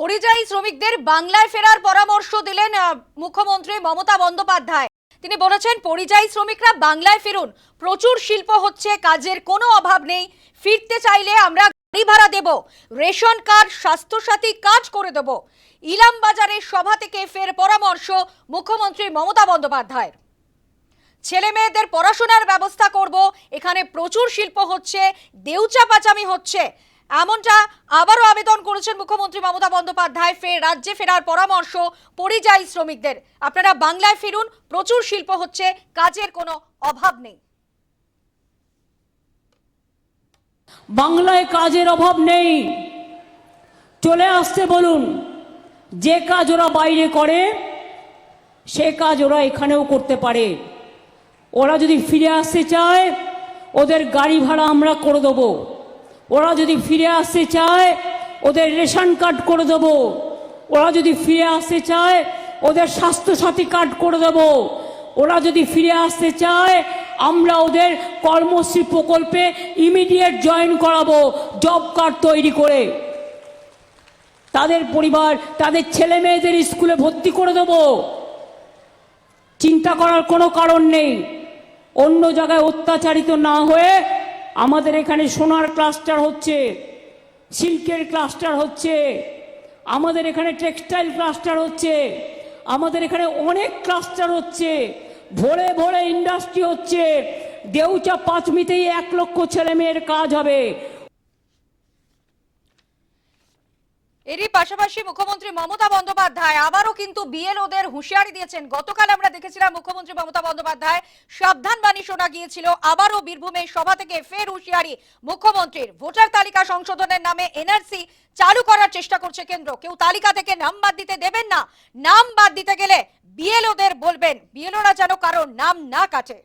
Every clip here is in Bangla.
পরিযায়ী শ্রমিকদের বাংলায় ফেরার পরামর্শ দিলেন মুখ্যমন্ত্রী মমতা বন্দ্যোপাধ্যায়। তিনি বলেছেন, পরিযায়ী শ্রমিকরা বাংলায় ফিরুন। প্রচুর শিল্প হচ্ছে, কাজের কোনো অভাব নেই। ফিরতে চাইলে আমরা গাড়ি ভাড়া দেব, রেশন কার্ড, স্বাস্থ্যসাথী কাজ করে দেব। ইলাম বাজারের সভা থেকে ফের পরামর্শ মুখ্যমন্ত্রী মমতা বন্দ্যোপাধ্যায়ের। ছেলে মেয়েদের পড়াশোনার ব্যবস্থা করব, এখানে প্রচুর শিল্প হচ্ছে, দেউচা পাচামি হচ্ছে। এমনটা আবারও আবেদন করেছেন মুখ্যমন্ত্রী মমতা বন্দ্যোপাধ্যায়। ফের রাজ্যে ফেরার পরামর্শ পরিযায়ী শ্রমিকদের। আপনারা বাংলায় ফিরুন, প্রচুর শিল্প হচ্ছে, কাজের কোনো অভাব নেই। বাংলায় কাজের অভাব নেই। চলে আসতে বলুন, যে কাজ ওরা বাইরে করে, সে কাজ ওরা এখানেও করতে পারে। ওরা যদি ফিরে আসতে চায়, ওদের গাড়ি ভাড়া আমরা করে দেবো। ওরা যদি ফিরে আসতে চায়, ওদের রেশন কার্ড করে দেবো। ওরা যদি ফিরে আসতে চায়, ওদের স্বাস্থ্যসাথী কার্ড করে দেবো। ওরা যদি ফিরে আসতে চায়, আমরা ওদের কর্মশ্রী প্রকল্পে ইমিডিয়েট জয়েন করাবো জব কার্ড তৈরি করে। তাদের পরিবার, তাদের ছেলে মেয়েদের স্কুলে ভর্তি করে দেবো। চিন্তা করার কোনো কারণ নেই। অন্য জায়গায় অত্যাচারিত না হয়ে আমাদের এখানে সোনার ক্লাস্টার হচ্ছে, সিল্কের ক্লাস্টার হচ্ছে, আমাদের এখানে টেক্সটাইল ক্লাস্টার হচ্ছে, আমাদের এখানে অনেক ক্লাস্টার হচ্ছে, ভোরে ভোরে ইন্ডাস্ট্রি হচ্ছে, দেউচা পাঁচমিতেই এক লক্ষ ছেলে মেয়ের কাজ হবে। এরই পাশাপাশি মুখ্যমন্ত্রী মমতা বন্দ্যোপাধ্যায় আবারও কিন্তু বিএলওদের হুঁশিয়ারি দিয়েছেন। গতকাল আমরা দেখেছিলাম মুখ্যমন্ত্রী মমতা বন্দ্যোপাধ্যায় সাবধান বাণী শোনা গিয়েছিল, আবারও বীরভূমের সভা থেকে ফের হুঁশিয়ারি মুখ্যমন্ত্রীর। ভোটার তালিকা সংশোধনের নামে এনআরসি চালু করার চেষ্টা করছে কেন্দ্র। কেউ তালিকা থেকে নাম বাদ দিতে দেবেন না। নাম বাদ দিতে গেলে বিএলওদের বলবেন, বিএলওরা যেন কারও নাম না কাটে।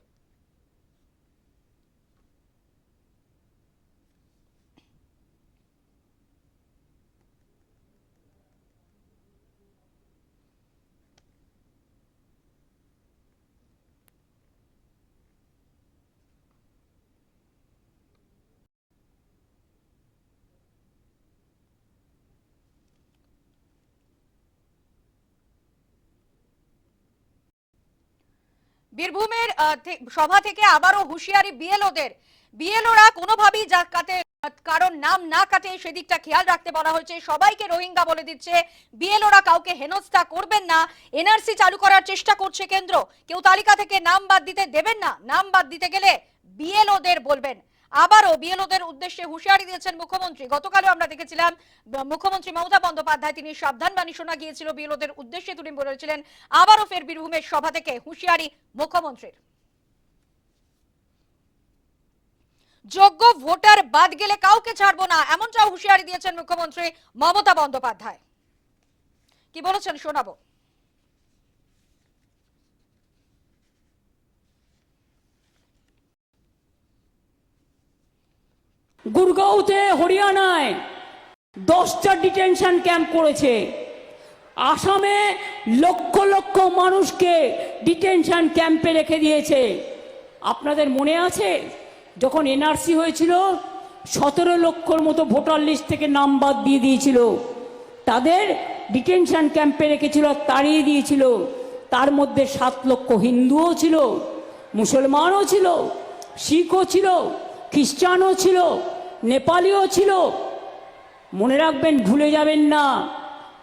বীরভূমের সভা থেকে আবারও হুঁশিয়ারি বিএলওদের। বিএলওরা কোনোভাবেই যাতে কারণ নাম না কাটে, সেদিকটা খেয়াল রাখতে বলা হয়েছে। সবাইকে রোহিঙ্গা বলে দিচ্ছে। বিএলওরা কাউকে হেনস্থা করবেন না। এনআরসি চালু করার চেষ্টা করছে কেন্দ্র। কেউ তালিকা থেকে নাম বাদ দিতে দেবেন না। নাম বাদ দিতে গেলে বিএলওদের বলবেন। আবারও বিএলওদের উদ্দেশ্যে হুঁশিয়ারি দিয়েছেন মুখ্যমন্ত্রী। গতকালও আমরা দেখেছিলাম মুখ্যমন্ত্রী মমতা বন্দ্যোপাধ্যায় তিনি সাবধান বাণী শোনা গিয়েছিল, বিএলওদের উদ্দেশ্যে তিনি বলেছিলেন, আবারও ফের বীরভূমের সভা থেকে হুঁশিয়ারি মুখ্যমন্ত্রীর। যোগ্য ভোটার বাদ গেলে কাউকে ছাড়বো না, এমনটাও হুঁশিয়ারি দিয়েছেন মুখ্যমন্ত্রী মমতা বন্দ্যোপাধ্যায়। কি বলেছেন শোনাবো? গুরগাঁওতে হরিয়ানায় দশটা ডিটেনশন ক্যাম্প করেছে। আসামে লক্ষ লক্ষ মানুষকে ডিটেনশন ক্যাম্পে রেখে দিয়েছে। আপনাদের মনে আছে? যখন এনআরসি হয়েছিল, সতেরো লক্ষর মতো ভোটার লিস্ট থেকে নাম বাদ দিয়ে দিয়েছিল। তাদের ডিটেনশন ক্যাম্পে রেখেছিল, তাড়িয়ে দিয়েছিল। তার মধ্যে সাত লক্ষ হিন্দুও ছিল, মুসলমানও ছিল, শিখও ছিল, খ্রিস্টানও ছিল। নেপালিও ছিল। মনে রাখবেন, ভুলে যাবেন না।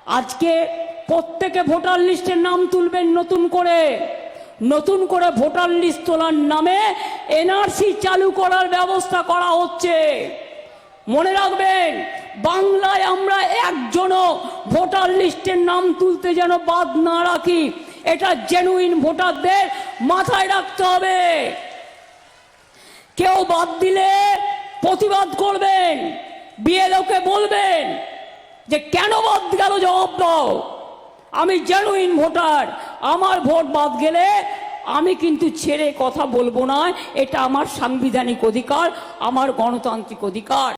আজকে প্রত্যেকে ভোটার লিস্টের নাম তুলবেন নতুন করে। নতুন করে ভোটার লিস্ট তোলার নামে এনআরসি চালু করার ব্যবস্থা করা হচ্ছে। মনে রাখবেন, বাংলায় আমরা একজনও ভোটার লিস্টের নাম তুলতে যেন বাদ না রাখি। এটা জেনুইন ভোটারদের মাথায় রাখতে হবে। কেউ বাদ দিলে প্রতিবাদ করবেন বিএলওকে বলবেন যে কেন বাদ গেল জবাব দাও। আমি জেনুইন ভোটার, আমার ভোট বাদ গেলে আমি কিন্তু ছেড়ে কথা বলব না, এটা আমার সাংবিধানিক অধিকার, আমার গণতান্ত্রিক অধিকার।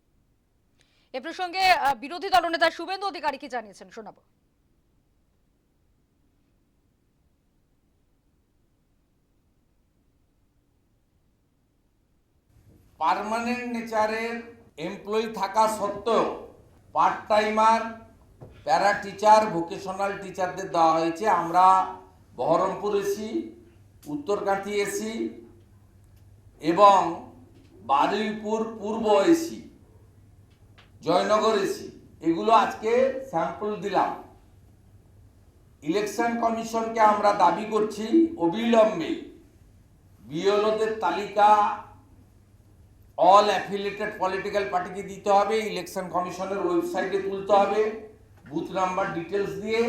এ প্রসঙ্গে বিরোধী দলনেতা শুভেন্দু অধিকারী কি জানিয়েছেন, শোনাবো। পার্মানেন্ট নেচারের এমপ্লয়ি থাকা সত্ত্বেও part timer, para teacher, vocational টিচারদের দেওয়া হয়েছে। আমরা বহরমপুর এসি উত্তরকান্তি এসি এবং বারুইপুর পূর্ব এসি, জয়নগর এসি। এগুলো আজকে স্যাম্পল দিলাম। ইলেকশন কমিশনকে আমরা দাবি করছি অবিলম্বে। বিএলওদের তালিকা অল অ্যাফিলিয়েটেড পলিটিক্যাল পার্টিকে দিতে হবে ইলেকশন কমিশনের ওয়েবসাইটে তুলতে হবে বুথ নাম্বার ডিটেলস দিয়ে।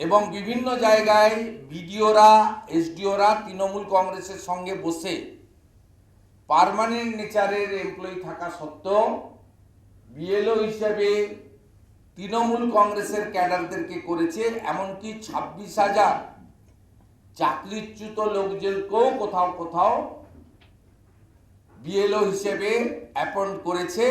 এবং বিভিন্ন জায়গায় বিডিওরা এসডিওরা তৃণমূল কংগ্রেসের সঙ্গে বসে পারমানেন্ট নেচারের এমপ্লয়ি থাকা সত্ত্বেও বিএলও হিসেবে তৃণমূল কংগ্রেসের ক্যাডারদেরকে করেছে, এমনকি ছাব্বিশ হাজার চাকরিচ্যুত লোকজনকেও কোথাও কোথাও বিএলও হিসেবে অ্যাপয়েন্ট করেছে